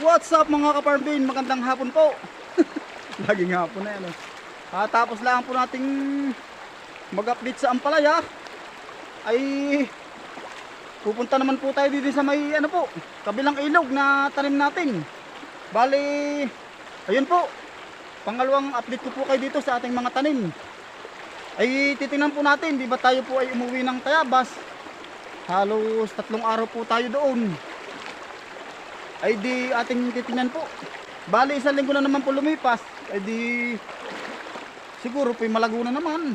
What's up mga kaparmbin? Magandang hapon po. Laging hapon na yan. eh. Ah, tapos lang po nating mag-update sa Ampalaya. Ay pupunta naman po tayo dito sa may ano po, kabilang ilog na tanim natin. Bali, ayun po. Pangalawang update ko po kayo dito sa ating mga tanim. Ay titingnan po natin, di ba tayo po ay umuwi ng Tayabas? Halos tatlong araw po tayo doon ay di ating titingnan po. Bali, isang linggo na naman po lumipas. Ay di, siguro po malago na naman.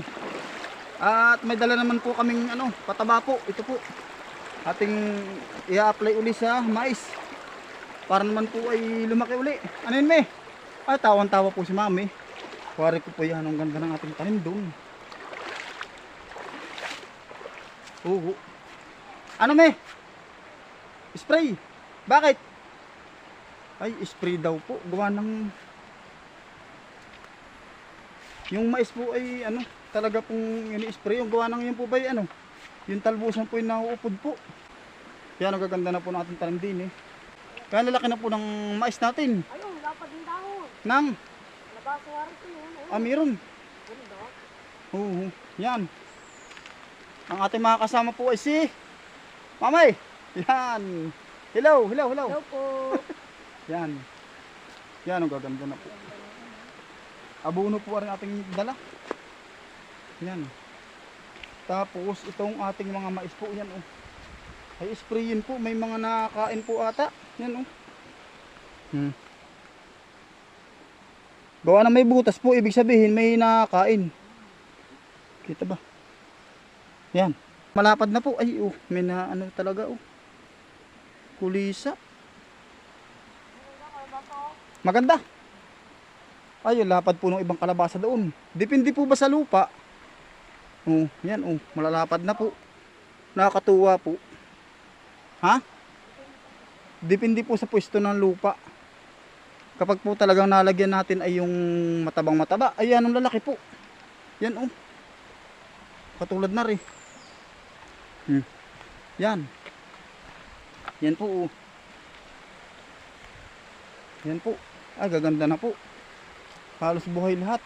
At may dala naman po kaming ano, pataba po. Ito po. Ating i-apply uli sa mais. Para naman po ay lumaki uli. Ano yun, me? Ay, tawan-tawa po si mami. Kuwari ko po yan. Ang ganda ng ating tanim doon. Oo. Ano, me? Spray. Bakit? Ay, spray daw po. Gawa ng... Yung mais po ay ano, talaga pong ini-spray. Yung gawa ng yun po ba ano, yung talbusan po yung nauupod po. Yan, ang gaganda na po ng ating tanim din eh. Kaya lalaki na po ng mais natin. Ayun, dapat din dahon. Nang, Nabaswari ko yun. Ayun, ah, meron. Oo, yan. Ang ating mga kasama po ay si Mamay. Yan. Hello, hello, hello. Hello po. Yan. Yan ang gaganda na po. Abono po rin ating dala. Yan. Tapos itong ating mga mais po yan oh. Ay sprayin po, may mga nakakain po ata. Yan oh. Hmm. Gawa na may butas po, ibig sabihin may nakakain. Kita ba? Yan. Malapad na po. Ay oh, may na ano talaga oh. Kulisa. Maganda. Ay, lapad po ng ibang kalabasa doon. Depende po ba sa lupa? Oh, yan oh, malalapad na po. Nakakatuwa po. Ha? Depende po sa pwesto ng lupa. Kapag po talagang nalagyan natin ay yung matabang mataba, ay yan ang lalaki po. Yan oh. Katulad na rin. Hmm. Yan. Yan po oh. Yan po. Ay, gaganda na po. Halos buhay lahat.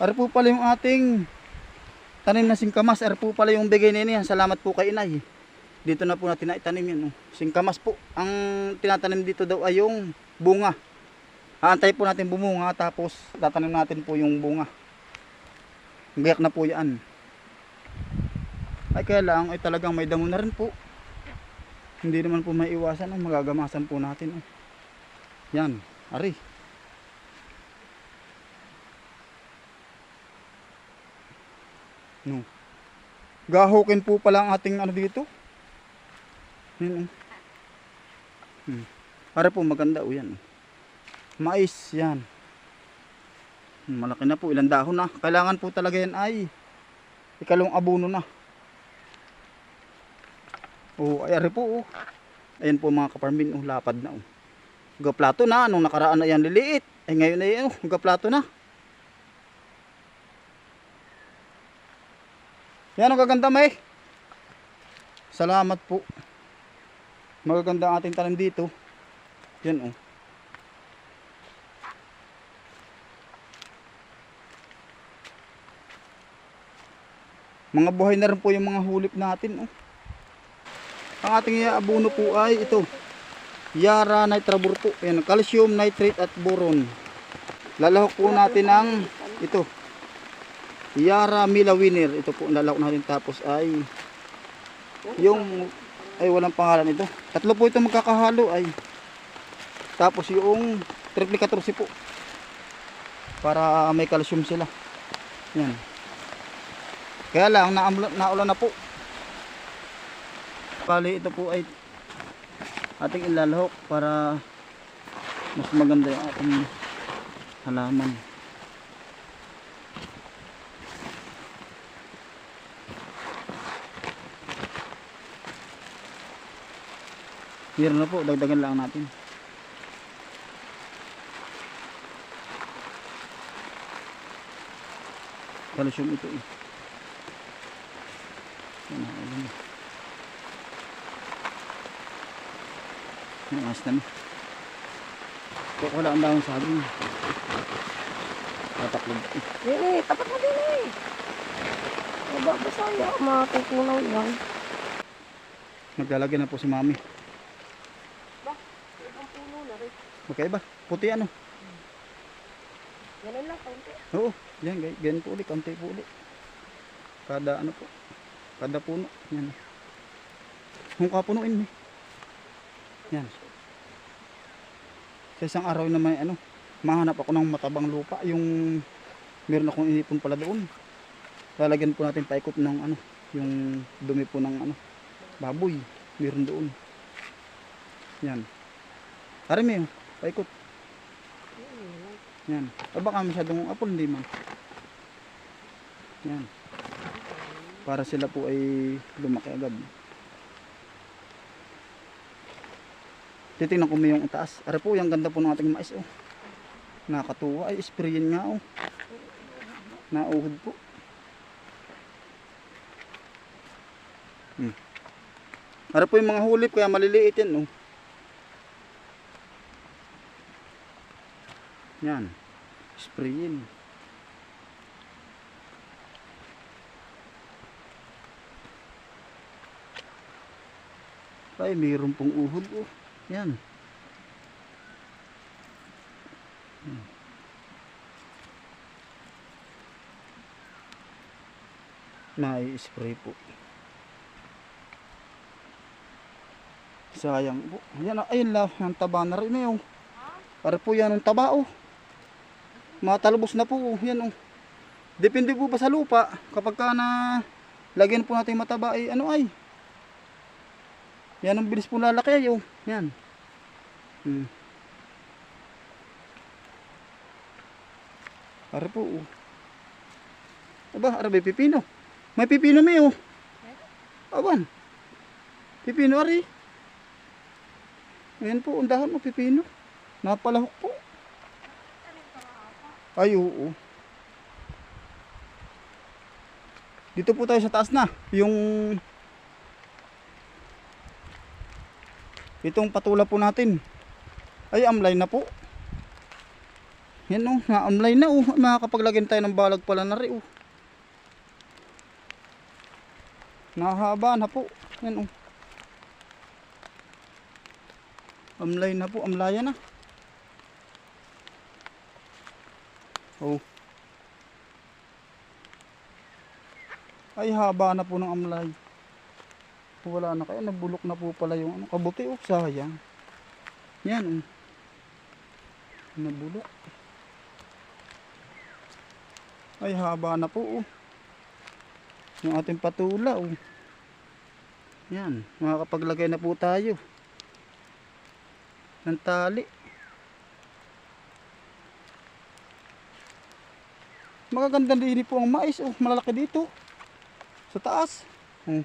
Ari po pala yung ating tanim na singkamas. Ari po pala yung bigay na yan. Salamat po kay inay. Dito na po natin naitanim yan. Oh. Singkamas po. Ang tinatanim dito daw ay yung bunga. Aantay po natin bumunga tapos tatanim natin po yung bunga. Gayak na po yan. Ay kaya lang ay talagang may damo na rin po. Hindi naman po may iwasan. Oh. Magagamasan po natin. Oh. Yan. Ari. No. Gahukin po pala ang ating ano dito. Yan. Oh. Hmm. Para po maganda o yan. oh. Mais yan. Hmm, Malaki na po. Ilang dahon na. Kailangan po talaga yan ay ikalong abono na. Oh, ay ari po oh. Ayan po mga kaparmin, oh, lapad na oh. Gaplato na, nung nakaraan na yan liliit. Ay ngayon ay oh, gaplato na. Yan ang gaganda may. Salamat po. Magaganda ang ating tanim dito. Yan oh. Mga buhay na rin po yung mga hulip natin oh. Ang ating iabuno po ay ito. Yara nitrabur po. Ayan, calcium nitrate at boron. Lalahok po natin ang ito. Yara Milawiner. Ito po lalahok natin tapos ay yung ay walang pangalan ito. Tatlo po ito magkakahalo ay tapos yung triplicatorsi po para may calcium sila. Yan. Kaya lang naulan na po. Bali ito po ay ating ilalahok para mas maganda yung ating halaman. Meron na po, dagdagan lang natin. Calcium ito eh. Yan, alam mo. Yung as na wala ang dahon sa akin. Tataklog. Dili, tapat mo din eh. Mababasa yan. Matutunaw yan. Maglalagay na po si mami. Ba, ibang puno na rin. Magkaiba. Puti ano? Ganun lang, kaunti. Oo. Yan, ganyan po ulit. Kaunti po ulit. Kada ano po. Kada puno. Yan. Kung kapunuin eh. Yan. Sa isang araw na may ano. Mahanap ako ng matabang lupa. Yung meron akong inipon pala doon. Lalagyan po natin paikot ng ano. Yung dumi po ng ano. Baboy. Meron doon. Yan. Arami oh. Paikot. Yan. O baka masyadong apple hindi man. Yan. Para sila po ay lumaki agad. Titingnan ko mo yung taas. Ara po, yung ganda po ng ating mais oh. Nakakatuwa. Ay, sprayin nga oh. Nauhod po. Hmm. Ara po yung mga hulip kaya maliliit yan oh. Yan. Sprayin. Ay, mayroon pong uhod oh. Yan. Hmm. Nai-spray po. Sayang po. Yan, ah, ayun lang. Ang taba na rin na yung. Para po yan ang taba oh. Matalubos na po oh. Yan oh. Depende po ba sa lupa. Kapag ka na lagyan po natin mataba ay ano ay. Yan ang bilis po lalaki ay oh. Yan. Hmm. Ara po oh. Aba, ara may pipino. May pipino may oh. Awan. Pipino ari. Ayan po, undahan mo pipino. Napalahok po. Ay, oo. Dito po tayo sa taas na. Yung itong patula po natin. Ay, amlay na po. Yan oh, na-amlay na oh. Makakapaglagyan tayo ng balag pala na rin oh. Nahaba na po. Yan oh. Amlay na po, amlaya na. Oh. Ay haba na po ng amlay. Wala na kaya nabulok na po pala yung ano, kabuti oh, sayang. Yan oh. Nabulok. Ay haba na po oh. Yung ating patula oh. Yan, makakapaglagay na po tayo ng tali. Magaganda din po ang mais. Oh, malalaki dito. Sa taas. Oh.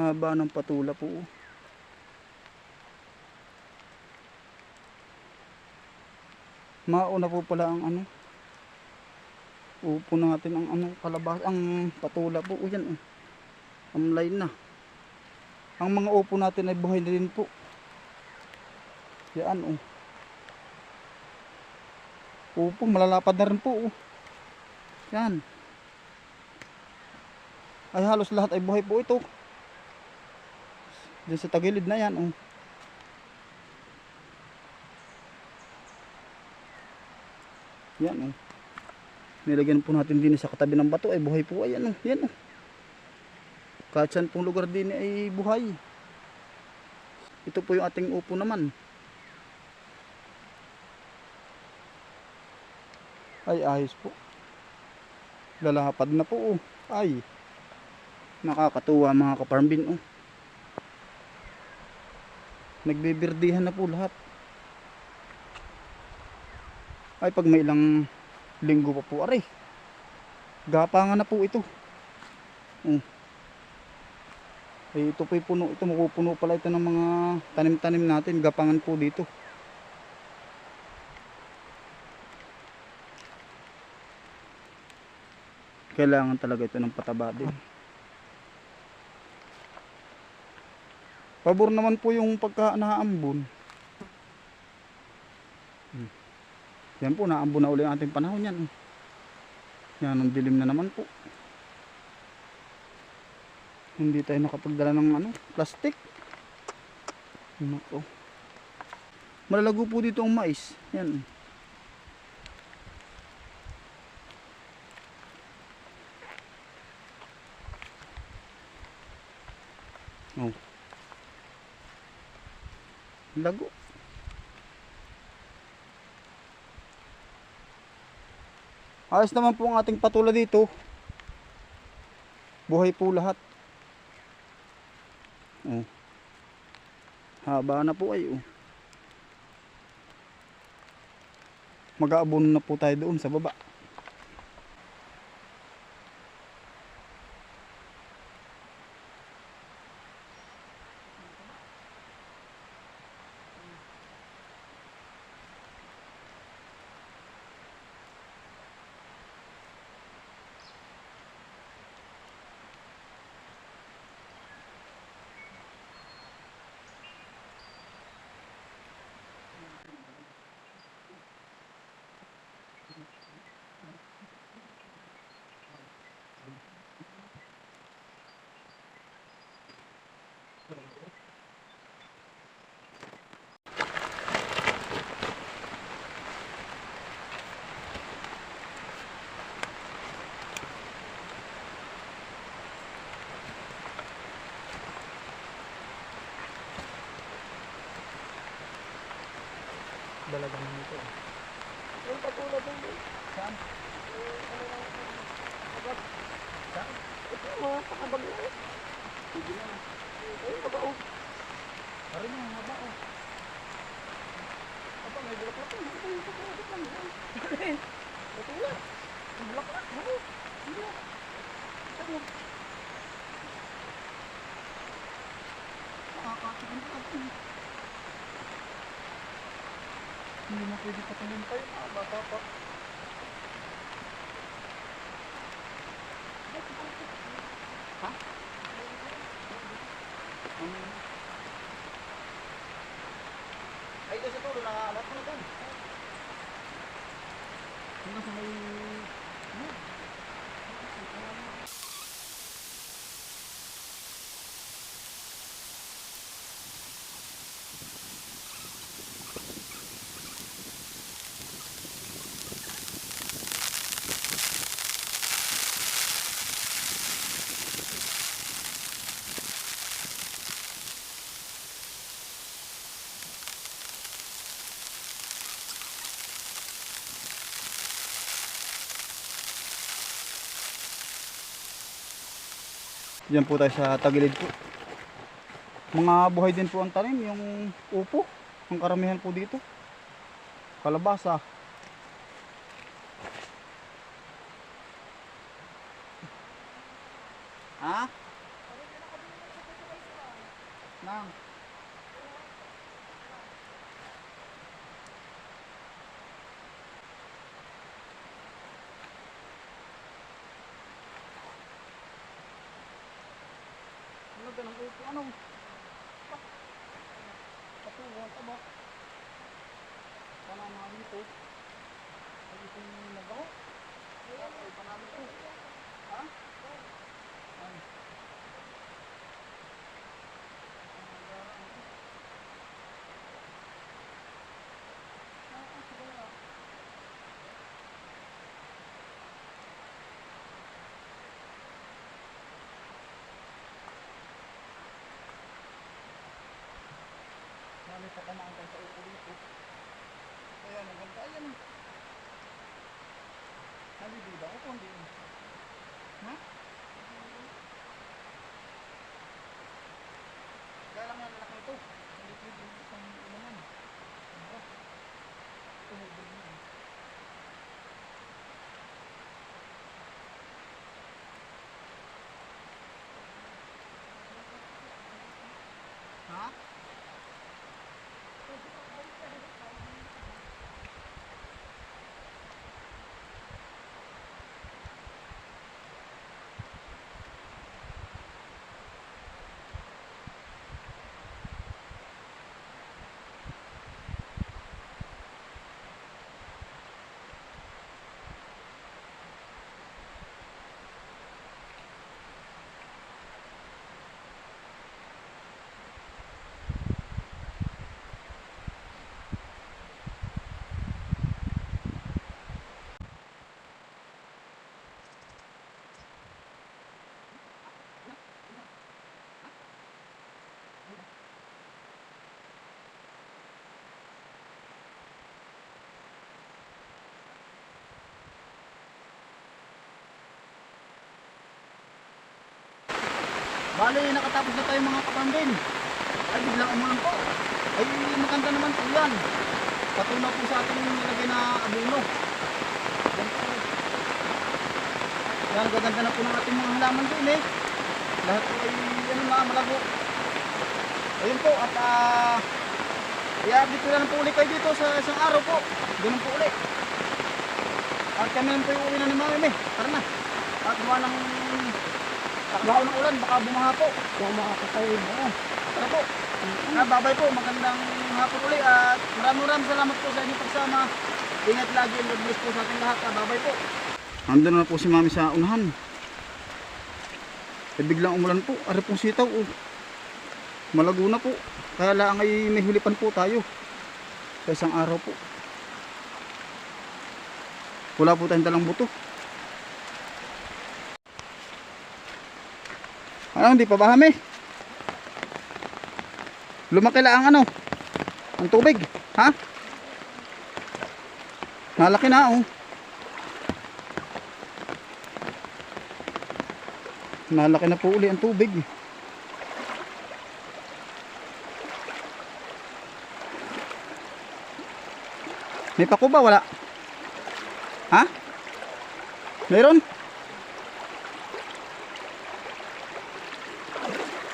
Haba ng patula po. Mauna po pala ang ano. Upo natin ang ano kalabas ang patula po. Oh, yan oh. Amlay na. Ang mga upo natin ay buhay na rin po. Yan oh. Upo, malalapad na rin po oh. Yan. Ay halos lahat ay buhay po ito. Diyan sa tagilid na yan oh. Yan oh. Nilagyan po natin din sa katabi ng bato ay buhay po ayan oh. Yan oh. Kahit saan pong lugar din ay buhay. Ito po yung ating upo naman. Ay, ayos po. Lalapad na po. Oh. Ay. Nakakatuwa mga kaparmbin. Oh. Nagbibirdihan na po lahat. Ay, pag may ilang linggo pa po, aray. Gapangan na po ito. Oh. Ay, ito po puno, ito mapupuno pala ito ng mga tanim-tanim natin, gapangan po dito. Kailangan talaga ito ng pataba din. Pabor naman po yung pagka naambon. Hmm. Yan po, naambon na uli ang ating panahon yan. Yan, ang dilim na naman po. Hindi tayo nakapagdala ng ano, plastic. Nako. Malalago po dito ang mais. Yan. Oh. Lago. Ayos naman po ang ating patula dito. Buhay po lahat. Oh. Haba na po ay. Mag-aabon na po tayo doon sa baba. Dalagang nito. Yung patulad din. Saan? Saan? Ito yung mga pakabag na eh. Sige na. Ayun, baba oh. Parin mo, haba oh. Aba, may bulaklak yun. Ito yung patulad lang. Patulad. Ang bulaklak. Ano? Hindi. Ano? Nakakatikin pa ito. Hindi na pwede patuloy tayo. Ah, bata pa. Ha? Um, ay, doon sa tulo, nakaalat mo na doon. Hanggang sa may... Diyan po tayo sa tagilid po. Mga buhay din po ang tanim, yung upo, ang karamihan po dito. Kalabasa. Ano ba ng upo? Ano? Patungo ang taba. Sana mga dito. Ay itong nagawa. Ay panalo ko. Ha? Ay. Mali pa tamaan tayo sa upo dito. Ayan, ang ganda. Ayan. Nalibida ako kung hindi. Ha? Kaya lang yan anak nito. Hindi pwede isang ilaman. Ano? Tumubog na. eh. Bali, nakatapos na tayo mga kapambin. Ay, biglang umulan po. Ay, maganda naman po yan. Patunaw po sa ating nilagay na abuno. Yan gaganda na po ng ating mga halaman din eh. Lahat po ay, ano na, malago. Ayun po, at ah, i-update lang po ulit kayo dito sa isang araw po. Ganun po ulit. At kami lang po yung uwi na ni Mami eh. Tara na. At gawa ng takbaho ng ulan, baka bumaha po. Kung makakatayo mo. Tara po. Ah, babay po, magandang hapon ulit at maraming maraming salamat po sa inyong pagsama. Ingat lagi and God bless po sa ating lahat. Ah, babay po. Nandun na po si Mami sa unahan. Eh, biglang umulan po. Ari pong sitaw. Oh. Malago na po. Kaya lang ay may hulipan po tayo. Sa isang araw po. Wala po tayong dalang buto. Ano, hindi pa ba kami? Lumaki lang ang ano? Ang tubig, ha? Nalaki na, oh. Nalaki na po uli ang tubig. May pako ba? Wala. Ha? Meron?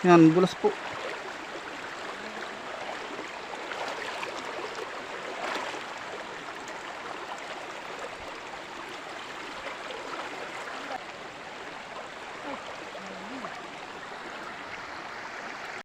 Yan, bulas po.